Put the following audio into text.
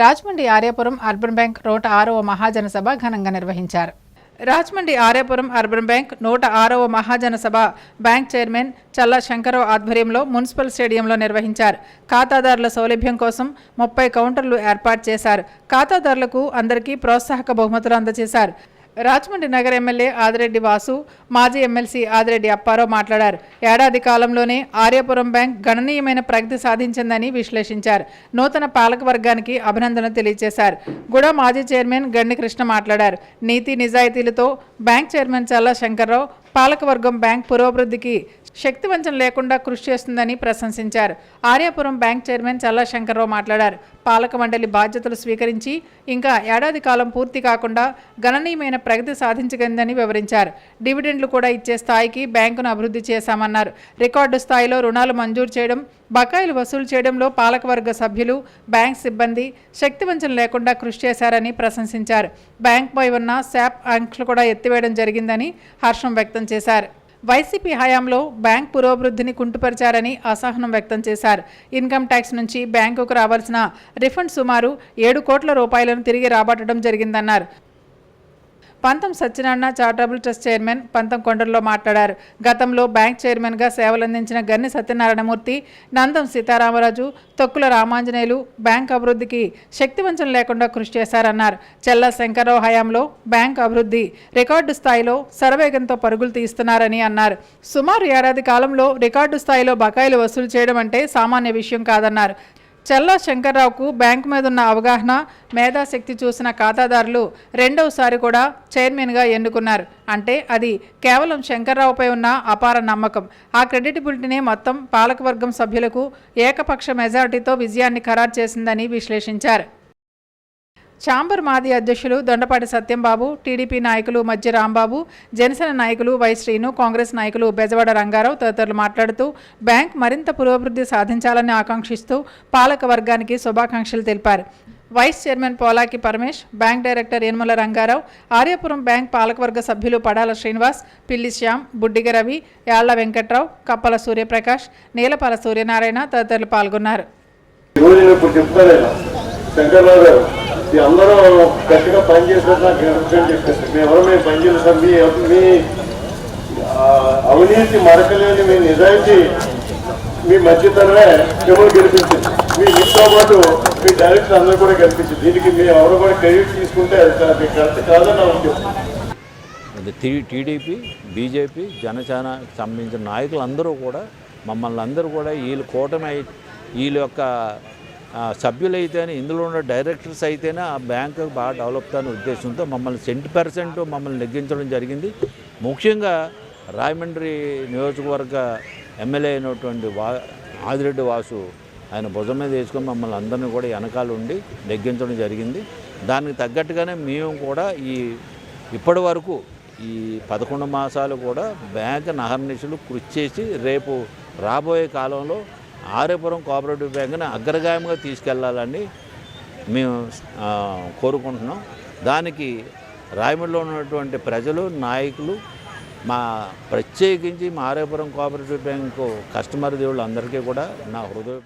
Rajahmundry Aryapuram urban bank నూట ఆరవ మహాజన సభ ఘనంగా నిర్వహించారు. రాజమండ్రి ఆర్యాపురం అర్బన్ బ్యాంక్ నూట ఆరవ మహాజన సభ బ్యాంక్ చైర్మన్ చల్లా శంకరరావు ఆధ్వర్యంలో మున్సిపల్ స్టేడియంలో నిర్వహించారు. ఖాతాదారుల సౌలభ్యం కోసం ముప్పై కౌంటర్లు ఏర్పాటు చేశారు. ఖాతాదారులకు అందరికీ ప్రోత్సాహక బహుమతులు అందజేశారు. రాజమండ్రి నగర్ ఎమ్మెల్యే ఆదిరెడ్డి వాసు మాజీ ఎమ్మెల్సీ ఆదిరెడ్డి అప్పారావు మాట్లాడారు. ఏడాది కాలంలోనే ఆర్యపురం బ్యాంక్ గణనీయమైన ప్రగతి సాధించిందని విశ్లేషించారు. నూతన పాలక వర్గానికి అభినందనలు తెలియజేశారు. గుడ మాజీ చైర్మన్ గండి కృష్ణ మాట్లాడారు. నీతి నిజాయితీలతో బ్యాంక్ చైర్మన్ చల్లా శంకర్రావు పాలకవర్గం బ్యాంక్ పురోభివృద్ధికి శక్తివంచన లేకుండా కృషి చేస్తుందని ప్రశంసించారు. ఆర్యాపురం బ్యాంక్ చైర్మన్ చల్లా శంకర్రావు మాట్లాడారు. పాలక మండలి బాధ్యతలు స్వీకరించి ఇంకా ఏడాది కాలం పూర్తి కాకుండా గణనీయమైన ప్రగతి సాధించగలిందని వివరించారు. డివిడెండ్లు కూడా ఇచ్చే స్థాయికి బ్యాంకును అభివృద్ధి చేశామన్నారు. రికార్డు స్థాయిలో రుణాలు మంజూరు చేయడం బకాయిలు వసూలు చేయడంలో పాలకవర్గ సభ్యులు బ్యాంక్ సిబ్బంది శక్తివంచన లేకుండా కృషి చేశారని ప్రశంసించారు. బ్యాంక్పై ఉన్న శాప్ ఆంక్షలు కూడా ఎత్తివేయడం జరిగిందని హర్షం వ్యక్తం చేశారు. వైసీపీ హయాంలో బ్యాంక్ పురోభివృద్ధిని కుంటుపరిచారని అసహనం వ్యక్తం చేశారు. ఇన్కమ్ ట్యాక్స్ నుంచి బ్యాంకుకు రావాల్సిన రిఫండ్ సుమారు ఏడు కోట్ల రూపాయలను తిరిగి రాబట్టడం జరిగిందన్నారు. పంతం సత్యనారాయణ చారిటబుల్ ట్రస్ట్ చైర్మన్ పంతం కొండల్లో మాట్లాడారు. గతంలో బ్యాంక్ చైర్మన్గా సేవలందించిన గన్ని సత్యనారాయణమూర్తి నందం సీతారామరాజు తొక్కుల రామాంజనేయులు బ్యాంక్ అభివృద్ధికి శక్తివంచన లేకుండా కృషి చేశారన్నారు. చెల్ల శంకరరావు హయాంలో బ్యాంక్ అభివృద్ధి రికార్డు స్థాయిలో శరవేగంతో పరుగులు తీస్తున్నారని అన్నారు. సుమారు ఏడాది కాలంలో రికార్డు స్థాయిలో బకాయిలు వసూలు చేయడం అంటే సామాన్య విషయం కాదన్నారు. చల్లా శంకర్రావుకు బ్యాంకు మీద ఉన్న అవగాహన మేధాశక్తి చూసిన ఖాతాదారులు రెండవసారి కూడా చైర్మన్గా ఎన్నుకున్నారు. అంటే అది కేవలం శంకర్రావుపై ఉన్న అపార నమ్మకం. ఆ క్రెడిటబిలిటీనే మొత్తం పాలకవర్గం సభ్యులకు ఏకపక్ష మెజార్టీతో విజయాన్ని ఖరారు చేసిందని విశ్లేషించారు. ఛాంబర్ మాజీ అధ్యక్షులు దొండపాటి సత్యంబాబు టీడీపీ నాయకులు మధ్య రాంబాబు జనసేన నాయకులు వై శ్రీను కాంగ్రెస్ నాయకులు బెజవాడ రంగారావు తదితరులు మాట్లాడుతూ బ్యాంక్ మరింత పురోభివృద్ధి సాధించాలని ఆకాంక్షిస్తూ పాలక వర్గానికి శుభాకాంక్షలు తెలిపారు. Vice chairman Polaki Paramesh bank director Yanamala Ranga Rao Aryapuram bank పాలకవర్గ సభ్యులు పడాల శ్రీనివాస్ పిల్లి శ్యామ్ బుడ్డిగ రవి యాళ్ళ వెంకట్రావు కప్పల సూర్యప్రకాష్ నీలపాల సూర్యనారాయణ తదితరులు పాల్గొన్నారు. మీ అందరూ గట్టిగా పనిచేసినట్టు నాకు గెలుపుని చెప్పేసి. మేము ఎవరు మేము పని సార్. మీ మీ అవినీతి మరకలేని మీ నిజాయితీ మీ మధ్యతనమే మిమ్మల్ని గెలిపించింది. మీ మీతో పాటు మీ డైరెక్టర్ అందరూ కూడా గెలిపించింది. దీనికి మీ ఎవరు కూడా క్రెడిట్ తీసుకుంటే అది కరెక్ట్ కాదని నా ఉద్యోగం టీడీపీ బీజేపీ జనసేన సంబంధించిన నాయకులు అందరూ కూడా మమ్మల్ని అందరూ కూడా వీళ్ళు కూటమి వీళ్ళ యొక్క సభ్యులైతేనే ఇందులో ఉన్న డైరెక్టర్స్ అయితేనే ఆ బ్యాంకు బాగా డెవలప్ అనే ఉద్దేశంతో మమ్మల్ని సెంట్ పర్సెంట్ మమ్మల్ని నెగ్గించడం జరిగింది. ముఖ్యంగా రాయమండ్రి నియోజకవర్గ ఎమ్మెల్యే అయినటువంటి వా ఆదిరెడ్డి వాసు ఆయన భుజం మీద వేసుకొని మమ్మల్ని అందరినీ కూడా వెనకాల ఉండి నెగ్గించడం జరిగింది. దానికి తగ్గట్టుగానే మేము కూడా ఈ ఇప్పటి వరకు ఈ పదకొండు మాసాలు కూడా బ్యాంక్ నహర్నిశలు కృషి చేసి రేపు రాబోయే కాలంలో ఆర్యపురం కోఆపరేటివ్ బ్యాంక్ని అగ్రగాయంగా తీసుకెళ్ళాలని మేము కోరుకుంటున్నాం. దానికి రాయమండ్రిలో ఉన్నటువంటి ప్రజలు నాయకులు మా ప్రత్యేకించి మా ఆర్యపురం కోఆపరేటివ్ బ్యాంకు కస్టమర్ దేవుళ్ళు అందరికీ కూడా నా హృదయ